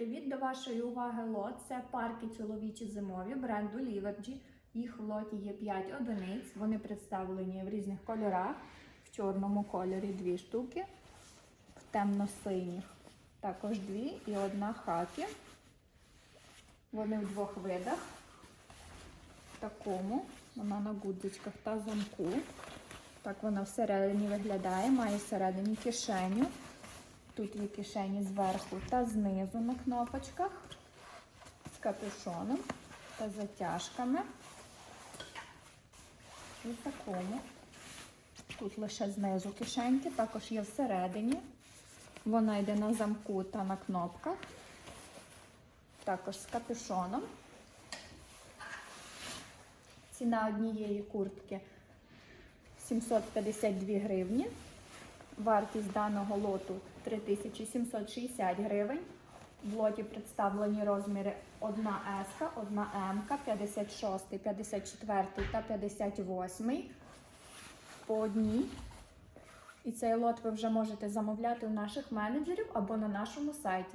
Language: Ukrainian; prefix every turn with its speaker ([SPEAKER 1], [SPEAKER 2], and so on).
[SPEAKER 1] привіт! До вашої уваги лот. Це парки чоловічі зимові бренду Ліверджі. Їх в лоті є 5 одиниць. Вони представлені в різних кольорах. В чорному кольорі дві штуки, в темно-синіх також дві і одна хакі. Вони в двох видах. В такому, вона на гудзичках та замку. Так вона всередині виглядає, має всередині кишеню. Тут є кишені зверху та знизу на кнопочках з капюшоном та затяжками. І в такому. Тут лише знизу кишеньки, також є всередині. Вона йде на замку та на кнопках. Також з капюшоном. Ціна однієї куртки 752 гривні. Вартість даного лоту 3760 гривень. В лоті представлені розміри 1 С, 1 М, 56, 54 та 58 по одній. І цей лот ви вже можете замовляти у наших менеджерів або на нашому сайті